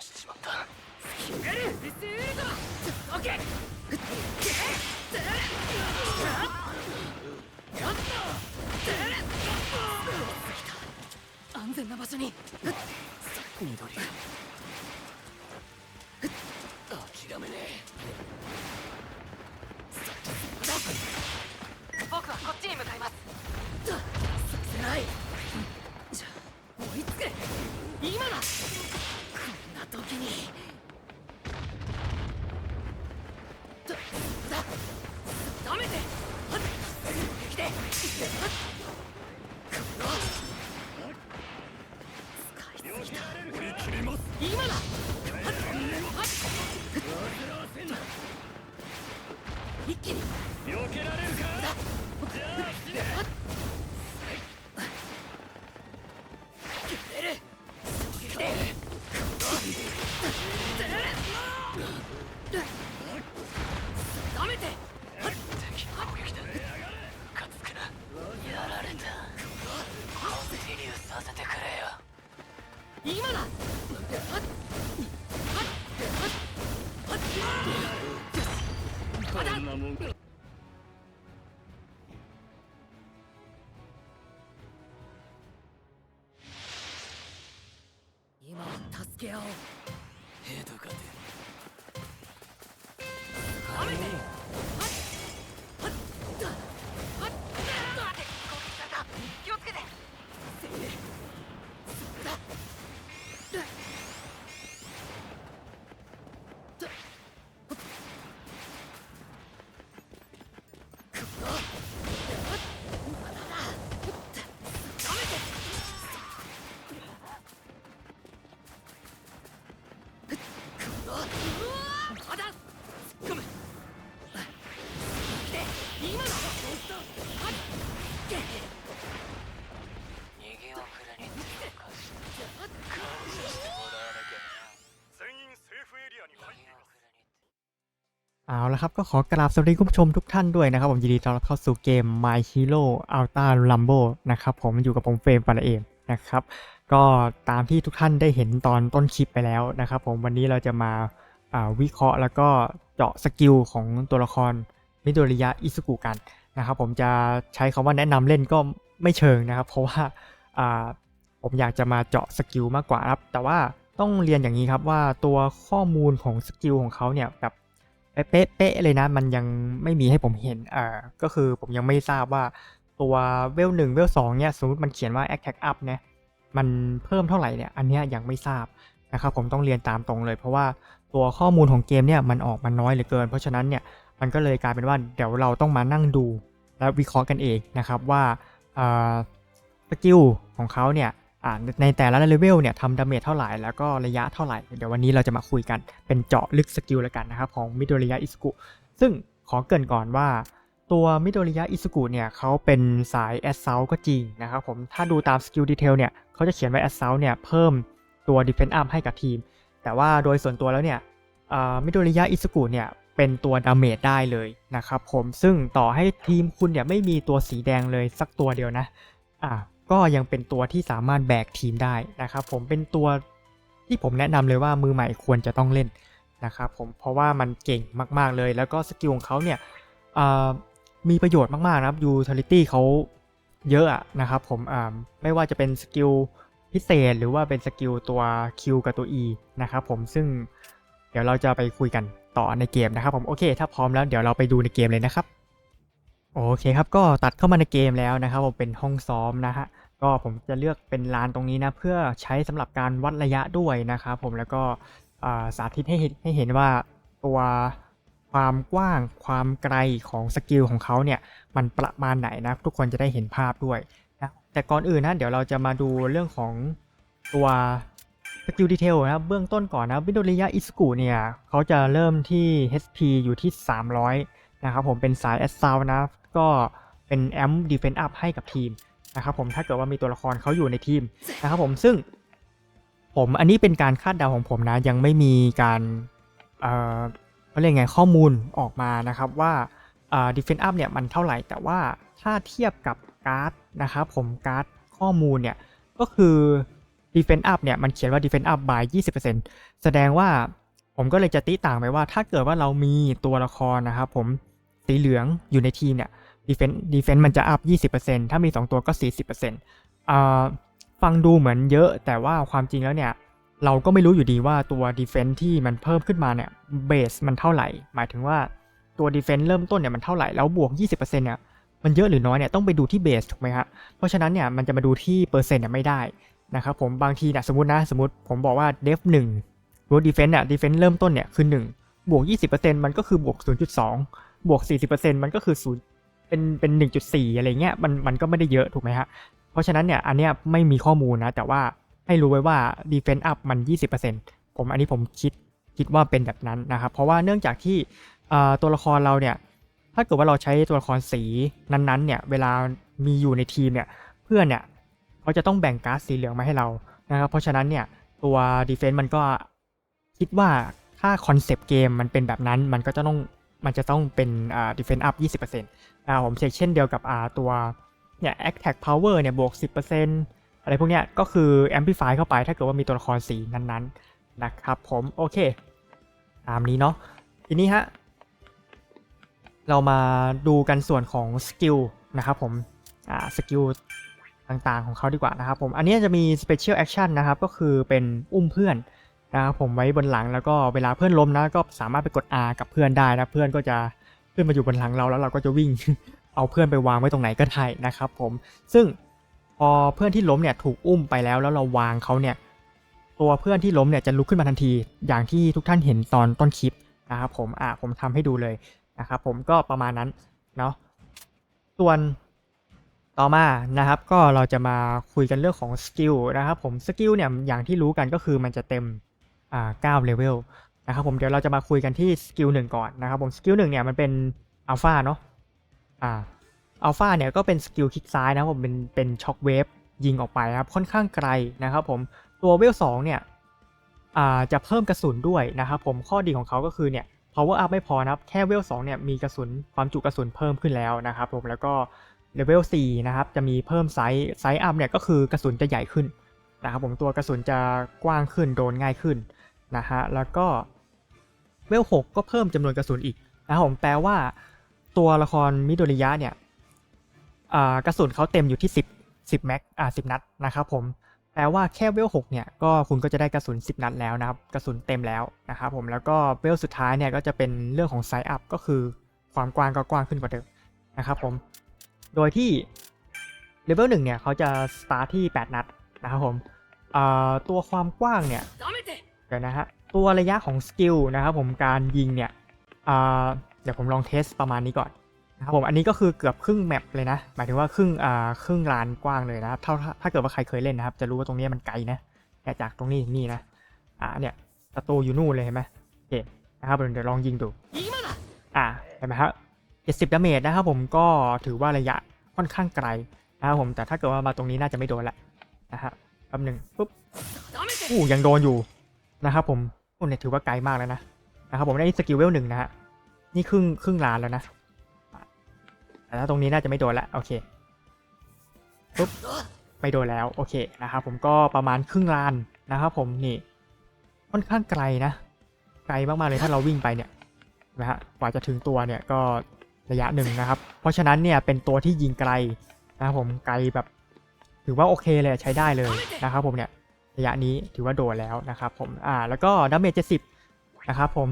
しちまった。安全な場所に緑。諦めね僕はこっちに向かいます。させないじゃあ追いつけ今だ時に。kill. เอาละครับก็ขอกราบสวัสดีคุณผู้ชมทุกท่านด้วยนะครับ ผมยินดีต้อนรับเข้าสู่เกม My Hero Ultra Rumble นะครับผมอยู่กับผมเฟรมปาราเอมนะครับก็ตามที่ทุกท่านได้เห็นตอนต้นคลิปไปแล้วนะครับผมวันนี้เราจะมาาวิเคราะห์แล้วก็เจาะสกิลของตัวละครมิโดริยะอิซุกุกันนะครับผมจะใช้คำว่าแนะนำเล่นก็ไม่เชิงนะครับ เพราะว่าอ่าผมอยากจะมาเจาะสกิลมากกว่าครับแต่ว่าต้องเรียนอย่างนี้ครับว่าตัวข้อมูลของสกิลของเขาเนี่ยแบบ เป๊ะๆเป๊ะเลยนะ มันยังไม่มีให้ผมเห็นอ่าก็คือผมยังไม่ทราบว่าตัวเวลหนึ่งเวลสองเนี่ยสมมติมันเขียนว่า attack up เนี่ยมันเพิ่มเท่าไหร่เนี่ยอันนี้ยังไม่ทราบนะครับผมต้องเรียนตามตรงเลย เพราะว่าตัวข้อมูลของเกมเนี่ยมันออกมาน้อยเหลือเกิน เพราะฉะนั้นเนี่ยมันก็เลยกลายเป็นว่าเดี๋ยวเราต้องมานั่งดูและวิเคราะห์กันเองนะครับว่าสกิลของเขาเนี่ย ในแต่ละเลเวลเนี่ยทำดาเมจเท่าไหร่แล้วก็ระยะเท่าไหร่ เดี๋ยววันนี้เราจะมาคุยกันเป็นเจาะลึกสกิลแล้วกันนะครับของมิโดริยะอิสกุซึ่งขอเกริ่นก่อนว่าตัวมิโดริยะอิสกุเนี่ยเขาเป็นสายแอสเซลก็จริงนะครับผมถ้าดูตามสกิลดีเทลเนี่ยเขาจะเขียนไว้แอสเซลเนี่ยเพิ่มตัวดิเฟน s ์อัพให้กับทีม แต่ว่าโดยส่วนตัวแล้วเนี่ยมิโดริยะอิสกุเนี่ยเป็นตัวดาเมจได้เลยนะครับผมซึ่งต่อให้ทีมคุณเนี่ยไม่มีตัวสีแดงเลยสักตัวเดียวนะอ่า ก็ยังเป็นตัวที่สามารถแบกทีมได้นะครับผมเป็นตัวที่ผมแนะนำเลยว่ามือใหม่ควรจะต้องเล่นนะครับผมเพราะว่ามันเก่งมากๆเลย แล้วก็สกิลของเขาเนี่ยมีประโยชน์มากๆนะครับยูทิลิตี้เขาเยอะนะครับผมไม่ว่าจะเป็นสกิลพิเศษหรือว่าเป็นสกิลตัว Q กับตัว E นะครับผมซึ่งเดี๋ยวเราจะไปคุยกันต่อในเกมนะครับผมโอเค ถ้าพร้อมแล้วเดี๋ยวเราไปดูในเกมเลยนะครับโอเคครับก็ตัดเข้ามาในเกมแล้วนะครับผมเป็นห้องซ้อมนะฮะ ก็ผมจะเลือกเป็นลานตรงนี้นะเพื่อใช้สำหรับการวัดระยะด้วยนะครับผมแล้วก็สาธิตให้เห็นให้เห็นว่าตัวความกว้างความไกลของสกิลของเขาเนี่ยมันประมาณไหนนะทุกคนจะได้เห็นภาพด้วยนะแต่ก่อนอื่นนะเดี๋ยวเราจะมาดูเรื่องของตัวสกิลดีเทลนะเบื้องต้นก่อนนะวินโดริยะอิสกุเนี่ยเขาจะเริ่มที่ HP อยู่ที่ 300 นะครับผมเป็นสายแอสซาวนะก็เป็นแอมดีเฟน s ์อัพให้กับทีม นะครับผมถ้าเกิดว่ามีตัวละครเขาอยู่ในทีมนะครับผมซึ่งผมอันนี้เป็นการคาดเดาของผมนะ ยังไม่มีการเอ่อเขาเรียกไงข้อมูลออกมานะครับว่าดีเฟน s ์อัพเนี่ยมันเท่าไหร่ แต่ว่าถ้าเทียบกับการ์ดนะครับผมการ์ดข้อมูลเนี่ยก็คือ defense up เนี่ยมันเขียนว่า defense up by 20%แสดงว่าผมก็เลยจะตีต่างไปว่าถ้าเกิดว่าเรามีตัวละครนะครับผมสีเหลืองอยู่ในทีมเนี่ย defense defense มันจะ up 20%ถ้ามี 2 ตัวก็ 40%อ่าฟังดูเหมือนเยอะแต่ว่าความจริงแล้วเนี่ย เราก็ไม่รู้อยู่ดีว่าตัว defense ที่มันเพิ่มขึ้นมาเนี่ย base มันเท่าไหร่ หมายถึงว่าตัว defense เริ่มต้นเนี่ยมันเท่าไหร่ แล้วบวก 20%เนี่ยมันเยอะหรือน้อยเนี่ยต้องไปดูที่ base ถูกไหมฮะเพราะฉะนั้นเนี่ยมันจะมาดูที่เปอร์เซ็นต์เนี่ยไม่ได้นะครับผมบางทีเนี่ยสมมตินะสมมติผมบอกว่า def 1ตัว defense เนี่ย defense เริ่มต้นเนี่ยคือ 1 บวก 20%มันก็คือบวก 0.2 บวก 40%มันก็คือ0 เป็นเป็น1.4อะไรเงี้ยมันมันก็ไม่ได้เยอะถูกไหมฮะ เพราะฉะนั้นเนี่ยอันเนี้ยไม่มีข้อมูลนะ แต่ว่าให้รู้ไว้ว่า defense up มัน 20%ผมอันนี้ผมคิดคิดว่าเป็นแบบนั้นนะครับ เพราะว่าเนื่องจากที่ตัวละครเราเนี่ยถ้าเกิดว่าเราใช้ตัวละครสีนั้นๆเนี่ยเวลามีอยู่ในทีมเนี่ยเพื่อนเนี่ยเขาจะต้องแบ่งการ์ดสีเหลืองมาให้เรานะครับเพราะฉะนั้นเนี่ยตัว defense มันก็คิดว่าถ้าคอนเซปต์เกมมันเป็นแบบนั้นมันก็จะต้องมันจะต้องเป็น defense up 20%นะครับผมเช่นเดียวกับอ่าตัวเนี่ย attack power เนี่ยบวก 10%อะไรพวกเนี้ยก็คือ amplify เข้าไปถ้าเกิดว่ามีตัวละครสีนั้นๆนะครับผมโอเค ตามนี้เนาะทีนี้ฮะเรามาดูกันส่วนของสกิลนะครับผมอ่าสกิลต่างๆของเขาดีกว่านะครับผมอันนี้จะมี special action นะครับก็คือเป็นอุ้มเพื่อนนะครับผมไว้บนหลังแล้วก็เวลาเพื่อนล้มนะก็สามารถไปกด R กับเพื่อนได้นะเพื่อนก็จะ ขึ้นมาอยู่บนหลังเราแล้วเราก็จะวิ่ง เอาเพื่อนไปวางไว้ตรงไหนก็ได้นะครับผม ซึ่งพอเพื่อนที่ล้มเนี่ยถูกอุ้มไปแล้วแล้วเราวางเขาเนี่ย ตัวเพื่อนที่ล้มเนี่ยจะลุกขึ้นมาทันที อย่างที่ทุกท่านเห็นตอนต้นคลิปนะครับผมอ่าผมทำให้ดูเลยนะครับผมก็ประมาณนั้นเนาะส่วนต่อมานะครับ ก็เราจะมาคุยกันเรื่องของสกิลนะครับผมสกิลเนี่ยอย่างที่รู้กันก็คือมันจะเต็มอ่า9เลเวล นะครับผมเดี๋ยวเราจะมาคุยกันที่สกิลหนึ่งก่อนนะครับผมสกิลหนึ่งเนี่ยมันเป็นอัลฟาเนาะอ่าอัลฟาเนี่ยก็เป็นสกิลคลิกซ้ายนะครับผมเป็นเป็นช็อคเวฟยิงออกไปครับค่อนข้างไกลนะครับผมตัวเวลสองเนี่ยอ่าจะเพิ่มกระสุนด้วยนะครับผมข้อดีของเขาก็คือเนี่ย power up ไม่พอนะครับแค่เวลสองเนี่ยมีกระสุนความจุกระสุนเพิ่มขึ้นแล้วนะครับผมแล้วก็เลเวล4นะครับจะมีเพิ่มไซส์ไซส์อัพเนี่ยก็คือกระสุนจะใหญ่ขึ้นนะครับผมตัวกระสุนจะกว้างขึ้นโดนง่ายขึ้นนะฮะแล้วก็ เวลหกก็เพิ่มจำนวนกระสุนอีกนะครัผมแปลว่า ตัวละครมิโดริยะเนี่ยกระสุนเขาเต็มอยู่ที่ 10 10แม็กอ่าสินัดนะครับผมแปลว่าแค่เวลหกเนี่ยก็คุณก็จะได้กระสุน 10 นัดแล้วนะครับกระสุนเต็มแล้วนะครับผมแล้วก็เวลสุดท้ายเนี่ยก็จะเป็นเรื่องของไซส์อัพก็คือความกว้างก็กว้างขึ้นกว่าเดิมนะครับผมโดยที่เลเวลหนึ่งเนี่ยเขาจะสตาร์ทที่ 8 นัดนะครับผมตัวความกว้างเนี่ยเดี๋ยวนะฮะ ตัวระยะของสกิลนะครับผมการยิงเนี่ยเดี๋ยวผมลองเทสประมาณนี้ก่อนนะครับผมอันนี้ก็คือเกือบครึ่งแมปเลยนะ หมายถึงว่าครึ่งครึ่งลานกว้างเลยนะครับถ้าถ้าเกิดว่าใครเคยเล่นนะครับ จะรู้ว่าตรงนี้มันไกลนะจากตรงนี้นี่นะอ่าเนี่ยศัตรูอยู่นู่นเลยเห็นไหมโอเคนะครับผมเดี๋ยวลองยิงดูอ่าเห็นไหมครับเจ็ดสิบดาเมจนะครับผมก็ถือว่าระยะค่อนข้างไกลนะครับผมแต่ถ้าเกิดว่ามาตรงนี้น่าจะไม่โดนละนะครัะแป๊บหนึ่งปุ๊บอู้ยังโดนอยู่นะครับผม โอ้เนี่ยถือว่าไกลมากแล้วนะนะครับผมได้สกิลเวลหนึ่งนะฮะนี่ครึ่งครึ่งล้านแล้วนะแต่ถ้าตรงนี้น่าจะไม่โดนละโอเคปุ๊บไม่โดนแล้วโอเคนะครับผมก็ประมาณครึ่งล้านนะครับผมนี่ค่อนข้างไกลนะ ไกลมากๆเลยถ้าเราวิ่งไปเนี่ยนะฮะกว่าจะถึงตัวเนี่ยก็ระยะหนึ่งนะครับ เพราะฉะนั้นเนี่ยเป็นตัวที่ยิงไกลนะครับผมไกลแบบถือว่าโอเคเลยใช้ได้เลยนะครับผมเนี่ย ระยะนี้ถือว่าโดนแล้วนะครับผมอ่าแล้วก็ดาเมจ70นะครับผม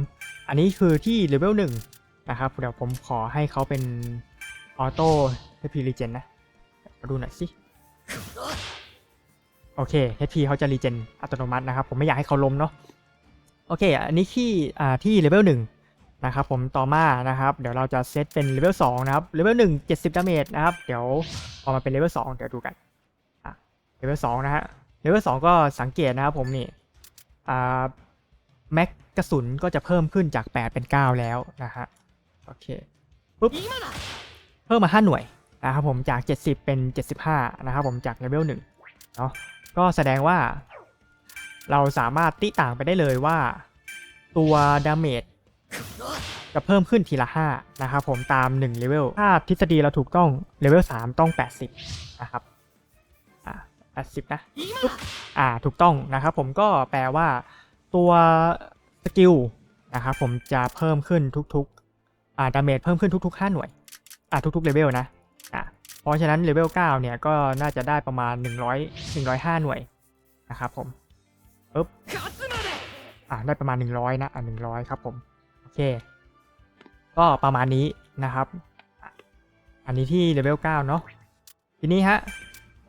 อันนี้คือที่เลเวล1นะครับเดี๋ยวผมขอให้เขาเป็นออโต้เฮพีรีเจนนะมาดูหน่อยสิโอเค HP เขาจะรีเจนอัตโนมัตินะครับ ผมไม่อยากให้เขาล้มเนาะโอเค อันนี้ที่อ่าที่เลเวล1นะครับผมต่อมานะครับ เดี๋ยวเราจะเซตเป็นเลเวล2นะครับเลเวล1 70ดาเมจนะครับ เดี๋ยวพอมาเป็นเลเวล2เดี๋ยวดูกันอะเลเวล2นะฮะ เลเวลสองก็สังเกตนะครับผมนี่อ่าแม็กกระสุนก็จะเพิ่มขึ้นจาก 8 เป็น 9 แล้วนะฮะโอเคปุ๊บเพิ่มมา 5 หน่วยนะครับผมจาก 70 เป็น 75 นะครับผมจากเลเวล1เนาะก็แสดงว่า เราสามารถติต่างไปได้เลยว่าตัวดาเมจจะเพิ่มขึ้นทีละ 5 นะครับผมตาม1เลเวลถ้าทฤษฎีเราถูกต้องเลเวล3ต้อง 80 นะครับ ดสิบนะ อ่า ถูกต้องนะครับผมก็แปลว่าตัวสกิลนะครับผมจะเพิ่มขึ้นทุกๆ อ่า ดาเมจเพิ่มขึ้นทุกๆ 5 หน่วย อ่า ทุกๆ เลเวลนะ อ่า เพราะฉะนั้นเลเวล 9 เนี่ยก็น่าจะได้ประมาณ 100 105 หน่วยนะครับผมปึ๊บ อ่า ได้ประมาณ 100 นะ อ่า100 ครับผม โอเค ก็ประมาณนี้นะครับ อันนี้ที่เลเวล 9 เนาะทีนี้ฮะ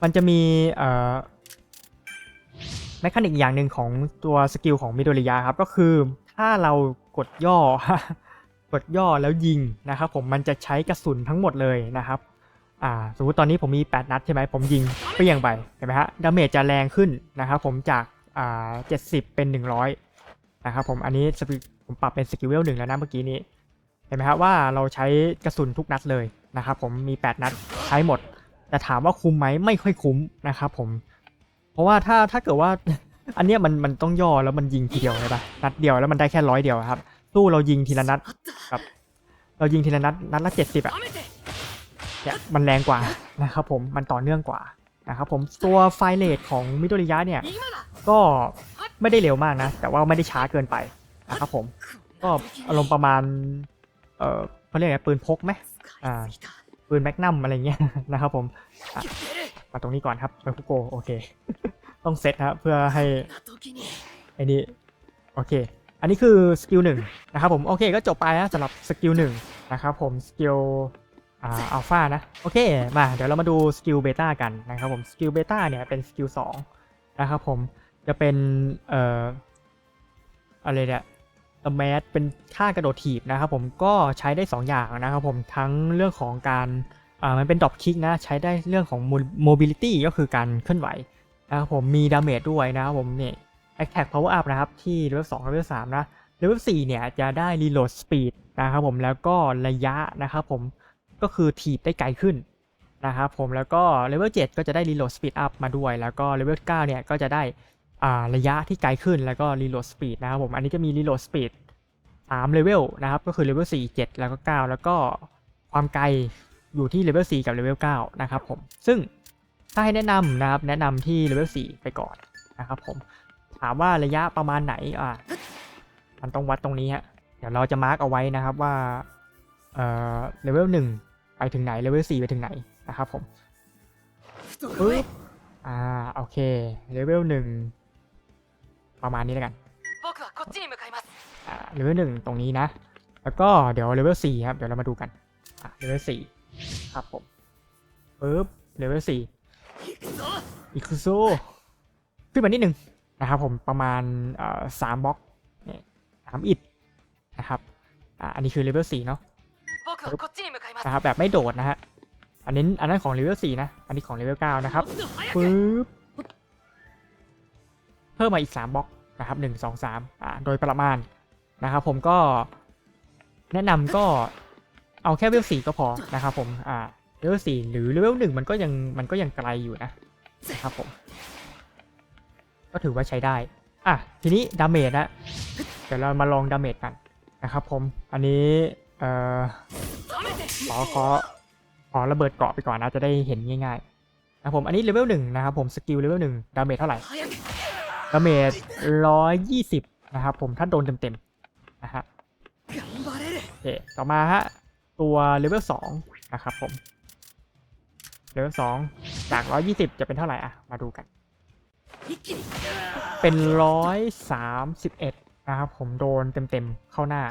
มันจะมีเอ่อแมคานิกอย่างหนึ่งของตัวสกิลของมิโดริยะครับ ก็คือถ้าเรากดย่อกดย่อแล้วยิงนะครับผมมันจะใช้กระสุนทั้งหมดเลยนะครับอ่าสมมติตอนนี้ผมมี 8 นัดใช่ไหมผมยิงเปรี้ยงไปเห็นไหมฮะดาเมจจะแรงขึ้นนะครับผมจากอ่า70เป็น 100นะครับผมอันนี้สกิลผมปรับเป็นสกิลเวลหนึ่งแล้วนะเมื่อกี้นี้เห็นไหมครับว่าเราใช้กระสุนทุกนัดเลยนะครับผมมี 8 นัดใช้หมด แต่ถามว่าคุ้มไหมไม่ค่อยคุ้มนะครับผม เพราะว่าถ้าถ้าเกิดว่าอันเนี้ยมันมันต้องย่อแล้วมันยิงทีเดียวใช่ปะนัดเดียวแล้วมันได้แค่ร้อยเดียวครับตู้เรายิงทีละนัดครับ เรายิงทีละนัดนัดละเจ็ดสิบอะเนี่ยมันแรงกว่านะครับผมมันต่อเนื่องกว่านะครับผมตัวไฟเลทของมิโตริยะเนี่ยก็ไม่ได้เร็วมากนะ แต่ว่าไม่ได้ช้าเกินไปนะครับผมก็อารมณ์ประมาณ เออเขาเรียกไงปืนพกไหมอ่า ปืนแมกนัมอะไรเงี้ยนะครับผมมาตรงนี้ก่อนครับไปคุโกโอเค ต้องเซตครับเพื่อให้ไอ้นี่โอเค อันนี้คือสกิลหนึ่งนะครับผมโอเคก็จบไปแล้วสำหรับสกิลหนึ่งนะครับผมสกิลอัลฟานะโอเคมาเดี๋ยวเรามาดูสกิลเบต้ากันนะครับผมสกิลเบต้าเนี่ยเป็นสกิลสองนะครับผมจะเป็นเอ่ออะไรเนี่ย ตแมสเป็นท่ากระโดดถีบนะครับผมก็ใช้ได้ 2 อย่างนะครับผมทั้งเรื่องของการอ่ามันเป็นดรอปคิกนะใช้ได้เรื่องของโมบิลิตี้ก็คือการเคลื่อนไหวนะครับผมมีดาเมจด้วยนะครับผมเนี่ย Attack Power Up นะครับที่ Level 2 Level 3นะ Level 4เนี่ยจะได้ Reload Speed นะครับผมแล้วก็ระยะนะครับผมก็คือถีบได้ไกลขึ้นนะครับผมแล้วก็ Level 7ก็จะได้ Reload Speed Up มาด้วย แล้วก็ Level 9เนี่ยก็จะได้ ระยะที่ไกลขึ้นแล้วก็ Reload Speed นะครับผมอันนี้จะมี Reload Speed 3 Level นะครับก็คือ Level 4 7 แล้วก็ 9 แล้วก็ความไกลอยู่ที่ Level 4กับ Level 9นะครับผมซึ่งถ้าให้แนะนำนะครับแนะนำที่ Level 4ไปก่อนนะครับผมถามว่าระยะประมาณไหนอ่ามันต้องวัดตรงนี้ฮะเดี๋ยวเราจะมาร์กเอาไว้นะครับว่าเอ่อเลเวลหนึ่งไปถึงไหนเลเวลสี่ไปถึงไหนนะครับผมปึ๊บอ่าโอเคเลเวลหนึ่ง ประมาณนี้แล้วกันเลเวลหนึ่งตรงนี้นะ แล้วก็เดี๋ยวเลเวลสี่ครับ เดี๋ยวเรามาดูกันเลเวลสี่ครับผมปึ๊บเลเวลสี่อิคุโซขึ้นมานิดหนึ่งนะครับผมประมาณสามบล็อกสามอิดนะครับอันนี้คือเลเวลสี่เนาะนะครับแบบไม่โดดนะฮะอันนี้อันนั้นของเลเวลสี่นะ อันนี้ของเลเวลเก้านะครับปึ๊บ พิ่มมาอีก 3บล็อกนะครับ1 2 3อ่าโดยประมาณนะครับผมก็แนะนำก็เอาแค่เลเวล4ก็พอนะครับผมอ่าเลเวล4หรือเลเวล1มันก็ยังมันก็ยังไกลอยู่นะนะครับผม ก็ถือว่าใช้ได้ อะ ทีนี้ดาเมจนะเดี๋ยวเรามาลองดาเมจกันนะครับผม อันนี้เอ่อขอขอขอระเบิดเกาะไปก่อนนะจะได้เห็นง่ายๆนะผม อันนี้เลเวลหนึ่งนะครับผม สกิลเลเวลหนึ่งดาเมจเท่าไหร่ ดาเมจร้อยยี่สิบนะครับผมถ้าโดนเต็มๆนะฮะโอเคต่อมาฮะตัวเลเวลสองนะครับผมเลเวลสองจากร้อยยี่สิบจะเป็นเท่าไหร่อะมาดูกัน เป็นร้อยสามสิบเอ็ดนะครับผมโดนเต็มๆเข้าหน้า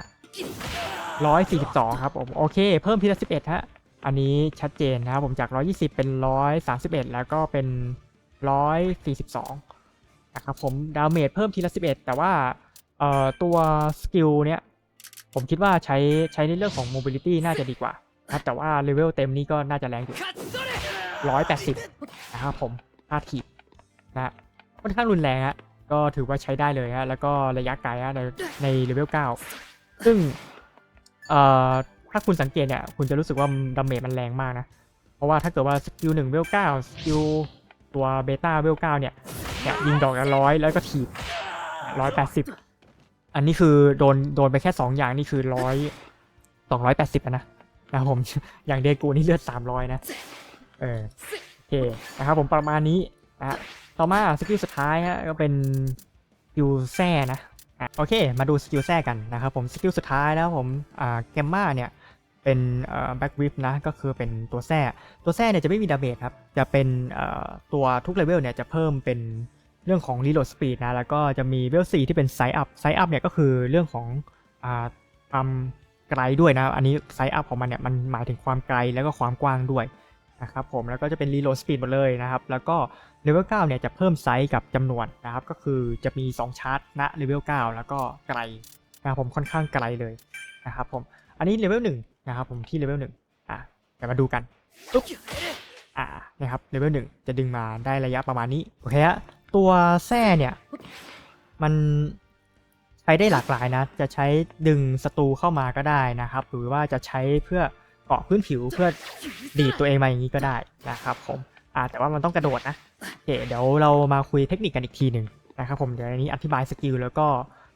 ร้อยสี่สิบสองครับผมโอเค เพิ่มทีละสิบเอ็ดฮะอันนี้ชัดเจนนะครับผมจากร้อยยี่สิบเป็นร้อยสามสิบเอ็ดแล้วก็เป็นร้อยสี่สิบสอง ครับผมดาเมจเพิ่มทีละ 11 แต่ว่าตัวสกิลเนี้ยผมคิดว่าใช้ใช้ในเรื่องของ mobility น่าจะดีกว่าครับแต่ว่าเลเวลเต็มนี้ก็น่าจะแรงอยู่ 180 นะครับผมพาดขีดนะค่อนข้างรุนแรงฮะก็ถือว่าใช้ได้เลยฮะแล้วก็ระยะไกลฮะในในเลเวล 9 ซึ่งถ้าคุณสังเกตเนี่ยคุณจะรู้สึกว่าดาเมจมันแรงมากนะ เพราะว่าถ้าเกิดว่าสกิล1เวล9สกิลตัวเบต้าเวล9เนี่ย เนี่ยยิงดอกละร้อยแล้วก็ถีบร้อยแปดสิบอันนี้คือโดนโดนไปแค่สองอย่างนี่คือร้อยสองร้อยแปดสิบนะนะผมอย่างเดกูนี่เลือดสามร้อยนะ เออโอเคนะครับผมประมาณนี้นะต่อมาสกิลสุดท้ายฮะก็เป็นสกิลแซ่นะโอเค มาดูสกิลแซ่กันนะครับผมสกิลสุดท้ายนะครับผมอ่าแกมมาเนี่ย เป็นแบ็กวิปนะก็คือเป็นตัวแซ่ตัวแซ่เนี่ยจะไม่มีดาเมจครับ จะเป็นตัวทุกเลเวลเนี่ยจะเพิ่มเป็นเรื่องของรีโหลดสปีดนะ แล้วก็จะมีเวล4ที่เป็นไซอัพไซอัพเนี่ยก็คือเรื่องของความไกลด้วยนะ อันนี้ไซอัพของมันเนี่ยมันหมายถึงความไกลแล้วก็ความกว้างด้วยนะครับผมแล้วก็จะเป็นรีโหลดสปีดหมดเลยนะครับ แล้วก็เลเวล9เนี่ยจะเพิ่มไซส์กับจำนวนนะครับ ก็คือจะมี 2 ชาร์จณเลเวล9แล้วก็ไกลนะครับผมค่อนข้างไกลเลยนะครับผมอันนี้เลเวล1 นะครับผมที่เลเวล1อะเดี๋ยวมาดูกันปุ๊บอ่านะครับเลเวล1จะดึงมาได้ระยะประมาณนี้โอเคฮะตัวแส้เนี่ยมันใช้ได้หลากหลายนะ จะใช้ดึงศัตรูเข้ามาก็ได้นะครับ หรือว่าจะใช้เพื่อเกาะพื้นผิวเพื่อดีดตัวเองมาอย่างนี้ก็ได้นะครับผมอ่าแต่ว่ามันต้องกระโดดนะโอเคเดี๋ยวเรามาคุยเทคนิคกันอีกทีหนึ่งนะครับผมเดี๋ยวอันนี้อธิบายสกิลแล้วก็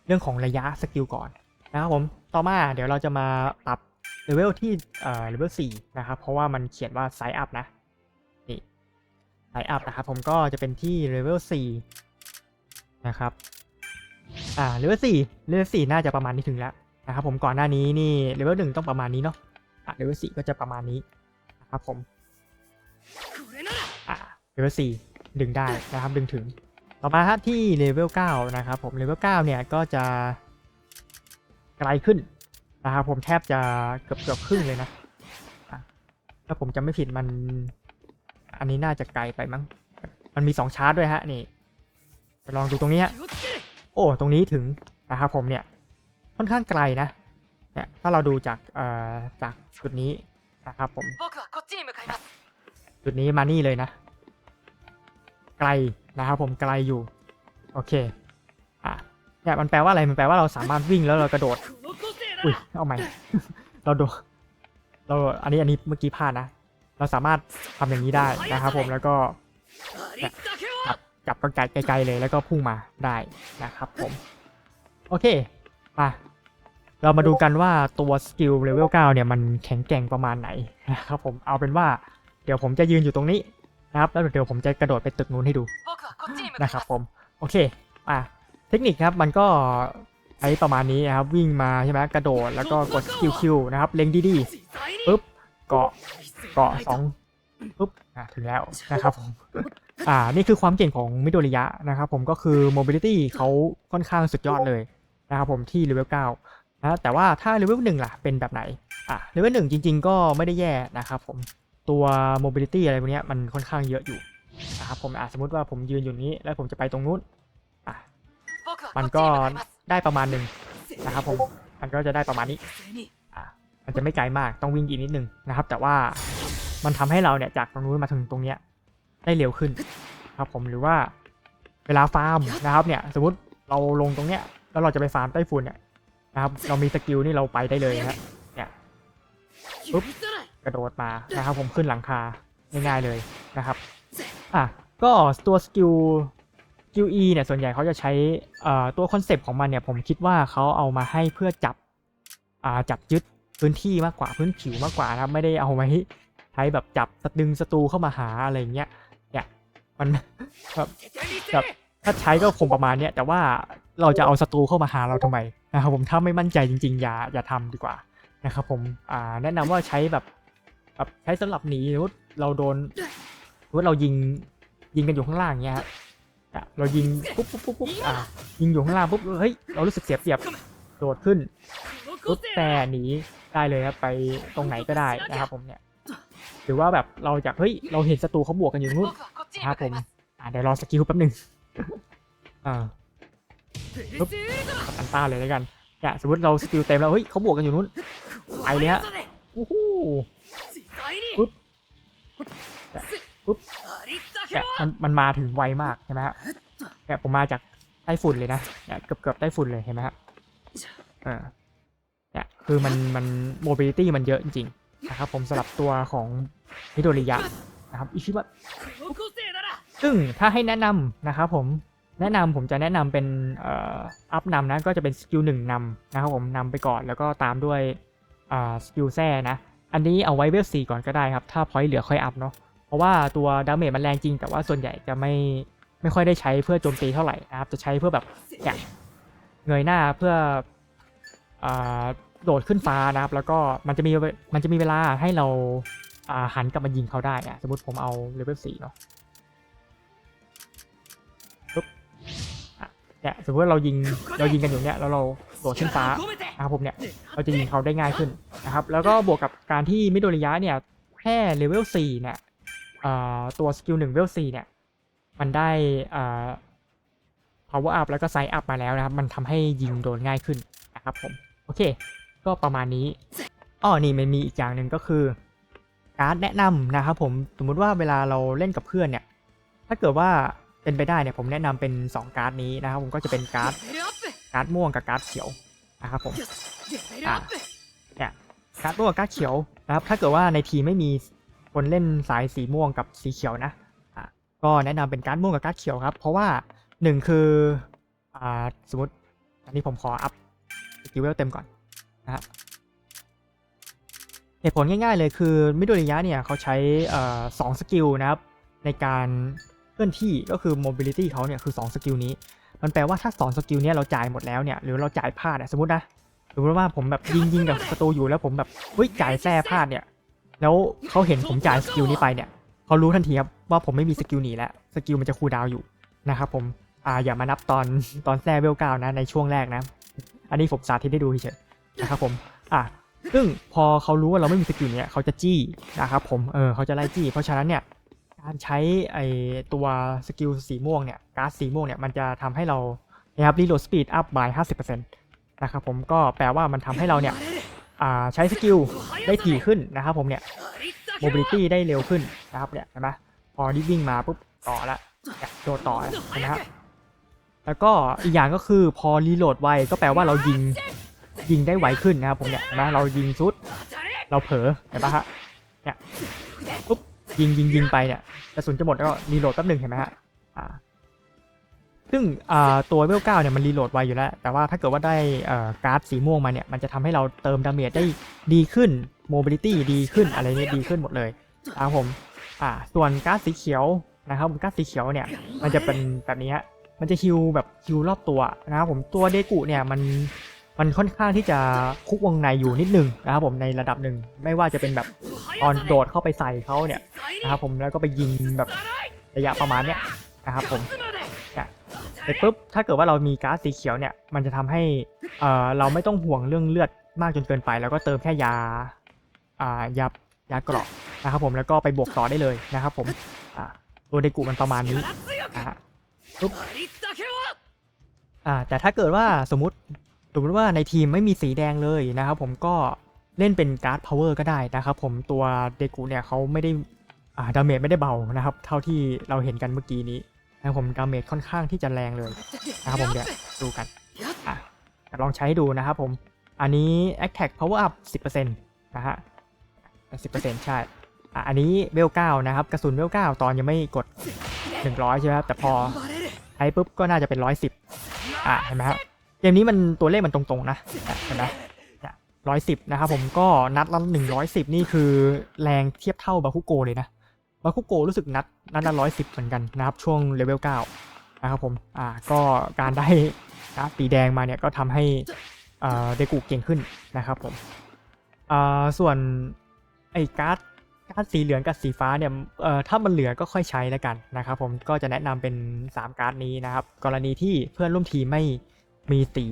เรื่องของระยะสกิลก่อนนะครับผมต่อมาเดี๋ยวเราจะมาปรับ เลเวลที่เอ่อเลเวลสี่นะครับ เพราะว่ามันเขียนว่าไซอัพนะนี่ไซอัพนะครับ ผมก็จะเป็นที่เลเวลสี่นะครับอ่าเลเวลสี่เลเวลสี่น่าจะประมาณนี้ถึงแล้วนะครับผมก่อนหน้านี้นี่เลเวลหนึ่งต้องประมาณนี้เนาะอ่าเลเวลสี่ก็จะประมาณนี้นะครับผมอ่าเลเวลสี่ดึงได้นะครับดึงถึง ต่อมาครับที่เลเวลเก้านะครับผมเลเวลเก้าเนี่ยก็จะไกลขึ้น นะครับผมแทบจะเกือบเกือบครึ่งเลยนะถ้าผมจะไม่ผิดมัน อันนี้น่าจะไกลไปมั้ง มันมีสองชาร์จด้วยฮะนี่ลองดูตรงนี้ฮะโอ้ตรงนี้ถึงนะครับผมเนี่ยค่อนข้างไกลนะเนี่ยถ้าเราดูจากเอ่อจากจุดนี้นะครับผมจุดนี้มานี่เลยนะ ไกลนะครับผมไกลอยู่ โอเคอะเนี่ยมันแปลว่าอะไรมันแปลว่าเราสามารถวิ่งแล้วเรากระโดด อุ้ยเอาใหม่ เราดูเราอันนี้อันนี้เมื่อกี้พลาดนะ เราสามารถทำอย่างนี้ได้นะครับผมแล้วก็จับจับกระไกไกลๆเลยแล้วก็พุ่งมาได้นะครับผม โอเคมาเรามาดูกันว่าตัวสกิลเลเวล9เนี่ยมันแข็งแกร่งประมาณไหนนะครับผมเอาเป็นว่าเดี๋ยวผมจะยืนอยู่ตรงนี้นะครับแล้วเดี๋ยวผมจะกระโดดไปตึกนู้นให้ดูนะครับผมโอเคอะเทคนิคครับมันก็ ใช้ประมาณนี้นะครับวิ่งมาใช่ไหมกระโดดแล้วก็กดคิวคินะครับเล็งดีๆปึ๊บเกาะเกาะสองปึ๊บอะถึงแล้วนะครับผมอ่านี่คือความเก่งของมิโดริยะนะครับผมก็คือโมบิลิตี้เขาค่อนข้างสุดยอดเลยนะครับผมที่เลเวล9นะแต่ว่าถ้าเลเวล1ล่ะเป็นแบบไหนอะเลเวล1จริง ๆ ก็ไม่ได้แย่นะครับผมตัวโมบิลิตี้อะไรพวกนี้มันค่อนข้างเยอะอยู่นะครับผมอะสมมติว่าผมยืนอยู่นี้แล้วผมจะไปตรงนู้นอะ มันก็ได้ประมาณหนึ่งนะครับผมมันก็จะได้ประมาณนี้มันจะไม่ไกลมากต้องวิ่งอีกนิดนึงนะครับ แต่ว่ามันทำให้เราเนี่ยจากตรงนู้นมาถึงตรงเนี้ยได้เร็วขึ้นครับผมหรือว่าเวลาฟาร์มนะครับเนี่ยสมมติเราลงตรงเนี้ยแล้วเราจะไปฟาร์มใต้ฝุ่นเนี่ยนะครับ เรามีสกิลนี่เราไปได้เลยนะเนี่ยปุ๊บกระโดดมานะครับ ผมขึ้นหลังคาง่ายๆเลยนะครับ อะก็ตัวสกิล QE เนี่ยส่วนใหญ่เขาจะใช้ตัวคอนเซปต์ของมันเนี่ยผมคิดว่าเขาเอามาให้เพื่อจับจับยึดพื้นที่มากกว่าพื้นผิวมากกว่านะไม่ได้เอามาใช้แบบจับสดึงศัตรูเข้ามาหาอะไรเงี้ยเนี่ยมันแบบแบบถ้าใช้ก็คงประมาณเนี้ยแต่ว่าเราจะเอาศัตรูเข้ามาหาเราทำไมนะครับผมถ้าไม่มั่นใจจริง ๆ อย่าอย่าทำดีกว่านะครับผมแนะนำว่าใช้แบบแบบใช้สำหรับหนีสมมเราโดนสมมเรายิงยิงกันอยู่ข้างล่างเงี้ยครับ เรายิงปุ๊บปุ๊บปุ๊บปุ๊บอะยิงอยู่ข้างล่างปุ๊บเฮ้ยเรารู้สึกเสียเปรียบโดดขึ้นปุ๊บแต่หนีได้เลยครับไปตรงไหนก็ได้นะครับผมเนี่ยหรือว่าแบบเราจกเฮ้ยเราเห็นศัตรูเขาบวกกันอยู่นู้นนะครับผมอ่าเดี๋ยวรอสกิลแป๊บหนึ่งอ่าปุ๊บกันต้าเลยแล้วกันอะสมมติเราสกิลเต็มแล้วเฮ้ยเขาบวกกันอยู่นู้นไปเลยฮะโอ้โหปุ๊บปุ๊บ เนี่ยมันมันมาถึงไวมากใช่ไหมฮะเนี่ยผมมาจากใต้ฝุ่นเลยนะเนี่ยเกือบเกือบใต้ฝุ่นเลยเห็นไหมฮะอ่าเนี่ยคือมันมันโมบิลิตี้มันเยอะจริงๆนะครับผมสำหรับตัวของฮิโดริยะนะครับอิชิบะซึ่งถ้าให้แนะนำนะครับผมแนะนำผมจะแนะนำเป็นอัพนำนะก็จะเป็นสกิลหนึ่งนำนะครับผมนำไปก่อนแล้วก็ตามด้วยสกิลแซ่นะ อันนี้เอาไว้เวลสี่ก่อนก็ได้ครับ ถ้าพอยต์เหลือค่อยอัพเนาะ ราะว่าตัวดาเมจมันแรงจริง แต่ว่าส่วนใหญ่จะไม่ไม่ค่อยได้ใช้เพื่อโจมตีเท่าไหร่นะครับ จะใช้เพื่อแบบเงยหน้าเพื่ออโดดขึ้นฟ้านะครับ แล้วก็มันจะมีมันจะมีเวลาให้เราหันกลับมายิงเขาได้อะสมมติผมเอาเลเวลสี่เนาะปุ๊บเนี่ยสมมติเรายิงเรายิงกันอยู่เนี่ยแล้วเราโดดขึ้นฟ้านะครับผมเนี่ยเราจะยิงเขาได้ง่ายขึ้นนะครับ แล้วก็บวกกับการที่มิดโดริยะเนี่ยแค่เลเวล4เนี่ย ตัวสกิลหนึ่งเวลสี่เนี่ย มันได้ power up แล้วก็ size up มาแล้วนะครับ มันทำให้ยิงโดนง่ายขึ้นนะครับผม โอเค ก็ประมาณนี้อ๋อนี่มันมีอีกอย่างหนึ่งก็คือ การ์ดแนะนำนะครับผม สมมติว่าเวลาเราเล่นกับเพื่อนเนี่ย ถ้าเกิดว่าเป็นไปได้เนี่ยผมแนะนำเป็น 2 การ์ดนี้นะครับผมก็จะเป็นการ์ดการ์ดม่วงกับการ์ดเขียวนะครับผมเนี่ยการ์ดม่วงกับการ์ดเขียวนะครับถ้าเกิดว่าในทีไม่มี คนเล่นสายสีม่วงกับสีเขียวนะอะก็แนะนำเป็นการ์ดม่วงกับการ์ดเขียวครับ เพราะว่าหนึ่งคืออ่าสมมติอันนี้ผมขออัพสกิลเวลเต็มก่อนนะครับเหตุผลง่ายๆเลยคือมิโดริยะเนี่ยเขาใช้สองสกิลนะครับในการเคลื่อนที่ก็คือ mobility เขาเนี่ยคือ2สกิลนี้ มันแปลว่าถ้าสองสกิลนี้เราจ่ายหมดแล้วเนี่ยหรือเราจ่ายพลาดสมมตินะสมมติว่าผมแบบยิงยิงกับศัตรูอยู่แล้วผมแบบเฮ้ยจ่ายแซ่พลาดเนี่ย แล้วเขาเห็นผมจ่ายสกิลนี้ไปเนี่ยเขารู้ทันทีครับว่าผมไม่มีสกิลหนีแล้วสกิลมันจะคูลดาวอยู่นะครับผมอ่าอย่ามานับตอนตอนแซ่เวลเก้านะในช่วงแรกนะ อันนี้ผมสาธิตให้ดูเฉยนะครับผมอะซึ่งพอเขารู้ว่าเราไม่มีสกิลเนี้ยเขาจะจี้นะครับผมเออเขาจะไล่จี้ เพราะฉะนั้นเนี่ยการใช้ไอตัวสกิลสีม่วงเนี่ยการ์ดสีม่วงเนี่ยมันจะทำให้เรานะครับรีโหลดสปีดอัพ by 50%นะครับผมก็แปลว่ามันทำให้เราเนี่ย ใช้สกิลได้ถี่ขึ้นนะครับผมเนี่ย mobility ได้เร็วขึ้นนะครับเนี่ยเห็นไหมพอที่วิ่งมาปุ๊บต่อละโดดต่อเห็นไหมครับแล้วก็อีกอย่างก็คือพอรีโหลดไวก็แปลว่าเรายิงยิงได้ไวขึ้นนะครับผมเนี่ยเห็นไหมเรายิงซุด เราเผลอเห็นปะฮะเนี่ยปุ๊บยิงยิงยิงไปเนี่ยกระสุนจะหมดแล้วก็รีโหลดแป๊บหนึ่งเห็นไหมฮะอ่า ซึ่งตัวเวลเก้าเนี่ยมันรีโหลดไวอยู่แล้ว แต่ว่าถ้าเกิดว่าได้การ์ดสีม่วงมาเนี่ย มันจะทำให้เราเติมดาเมจได้ดีขึ้น mobility ดีขึ้นอะไรเนี่ยดีขึ้นหมดเลยนะครับผมอ่าส่วนการ์ดสีเขียวนะครับผมการ์ดสีเขียวเนี่ยมันจะเป็นแบบนี้ฮะมันจะฮิวแบบฮิวรอบตัวนะครับผมตัวเดกุเนี่ยมันมันค่อนข้างที่จะคุกวงในอยู่นิดนึงนะครับผมในระดับหนึ่งไม่ว่าจะเป็นแบบตอนโดดเข้าไปใส่เขาเนี่ยนะครับผมแล้วก็ไปยิงแบบระยะประมาณเนี้ยนะครับผม เสร็จปุ๊บถ้าเกิดว่าเรามีก๊าซสีเขียวเนี่ยมันจะทำให้เอ่อเราไม่ต้องห่วงเรื่องเลือดมากจนเกินไป แล้วก็เติมแค่ยาอ่ายายากรอกนะครับผมแล้วก็ไปบวกต่อได้เลยนะครับผมอ่าตัวเดกุมันประมาณนี้นะฮะปุ๊บอ่าแต่ถ้าเกิดว่าสมมติสมมติว่าในทีมไม่มีสีแดงเลยนะครับผมก็เล่นเป็นการ์ดพาวเวอร์ก็ได้นะครับผมตัวเดกุเนี่ยเขาไม่ได้อ่าดาเมจไม่ได้เบานะครับ เท่าที่เราเห็นกันเมื่อกี้นี้ นะผมดาเมจค่อนข้างที่จะแรงเลยนะครับผมเดี๋ยวดูกันอะลองใช้ดูนะครับผม อันนี้ Attack Power Up 10%นะฮะ10%ใช่อะอันนี้เบลเก้านะครับกระสุนเบลเก้าตอนยังไม่กด 100 ใช่ไหมครับแต่พอใช้ปุ๊บก็น่าจะเป็น 110อะเห็นไหมครับเกมนี้มันตัวเลขมันตรงๆนะเห็นไหมร้อยสิบนะครับผมก็นัดละหนึ่งร้อยสิบนี่คือแรงเทียบเท่าบาคุโกเลยนะ บาคุโกรู้สึกนัดนัดละร้อยสิบเหมือนกันนะครับ ช่วงเลเวลเก้านะครับผมอ่าก็การได้การ์ดสีแดงมาเนี่ยก็ทำให้อ่าเดกุเก่งขึ้นนะครับผมอ่าส่วนไอ้การ์ดการ์ดสีเหลืองกับสีฟ้าเนี่ยเอ่อถ้ามันเหลือก็ค่อยใช้แล้วกันนะครับผมก็จะแนะนำเป็น 3 การ์ดนี้นะครับ กรณีที่เพื่อนร่วมทีมไม่มีสี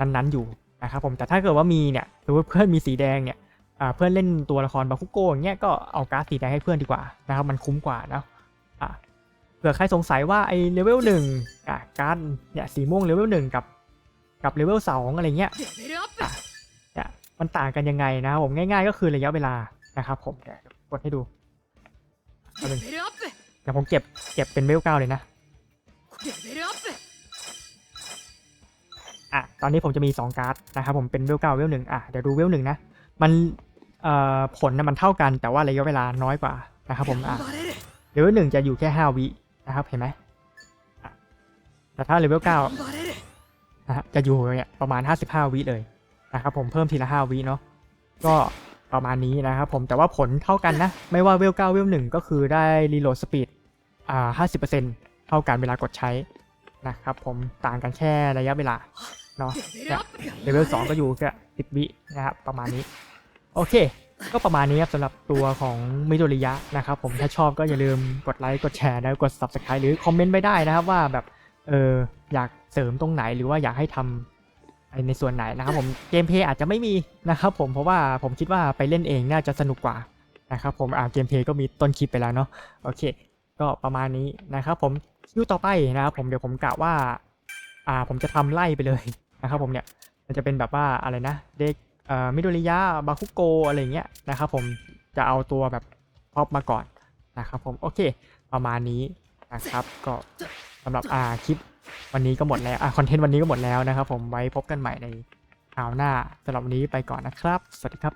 นั้นๆอยู่นะครับผมแต่ถ้าเกิดว่ามีเนี่ยหรือว่าเพื่อนมีสีแดงเนี่ย เพื่อนเล่นตัวละครบาคุโกอย่างเงี้ยก็เอาการ์ดสีแดงให้เพื่อนดีกว่านะครับมันคุ้มกว่านะเผื่อใครสงสัยว่าไอ้เลเวลหนึ่งการ์ดเนี่ยสีม่วงเลเวลหนึ่งกับกับเลเวลสองอะไรเงี้ยเนี่ยมันต่างกันยังไงนะครับผมง่าย ๆ ก็คือระยะเวลานะครับผมเดี๋ยวกดให้ดูเดี๋ยวผมเก็บเก็บเป็นเลเวลเก้าเลยนะอะตอนนี้ผมจะมี 2 การ์ดนะครับผมเป็นเวลเก้าเวลหนึ่งอะเดี๋ยวดูเวลหนึ่งนะมัน ผลนะมันเท่ากันแต่ว่าระยะเวลาน้อยกว่านะครับผมอะเลเวลหนึ่งจะอยู่แค่ 5 วินะครับเห็นไหมแต่ถ้าเลเวลเก้านะฮะจะอยู่เนี่ยประมาณ 55 วิเลยนะครับผมเพิ่มทีละ 5 วิเนาะก็ประมาณนี้นะครับผมแต่ว่าผลเท่ากันนะ ไม่ว่าเวลเก้าเวลหนึ่งก็คือได้รีโหลดสปีดอ่าห้าสิบเปอร์เซ็นต์เท่ากันเวลากดใช้นะครับผมต่างกันแค่ระยะเวลาเนาะเลเวลสองก็อยู่แค่สิบวินะครับประมาณนี้ โอเค ก็ประมาณนี้ครับสำหรับตัวของมิโดริยะนะครับผมถ้าชอบก็อย่าลืมกดไลค์กดแชร์แล้วกด subscribe หรือคอมเมนต์ไปได้นะครับว่าแบบเอออยากเสริมตรงไหนหรือว่าอยากให้ทำในส่วนไหนนะครับผมเกมเพย์อาจจะไม่มีนะครับผมเพราะว่าผมคิดว่าไปเล่นเองน่าจะสนุกกว่านะครับผมอ่าเกมเพย์ก็มีต้นคลิปไปแล้วเนาะโอเค ก็ประมาณนี้นะครับผมคิวต่อไปนะครับผมเดี๋ยวผมกะว่า อ่าผมจะทำไล่ไปเลยนะครับผมเนี่ยมันจะเป็นแบบว่าอะไรนะเด็ก มิโดริยะบาคุโกอะไรเงี้ยนะครับผมจะเอาตัวแบบพอปมาก่อนนะครับผมโอเคประมาณนี้นะครับก็สำหรับอาคลิปวันนี้ก็หมดแล้วอ่าคอนเทนต์วันนี้ก็หมดแล้วนะครับผมไว้พบกันใหม่ในคราวหน้าสำหรับวันนี้ไปก่อนนะครับ สวัสดีครับ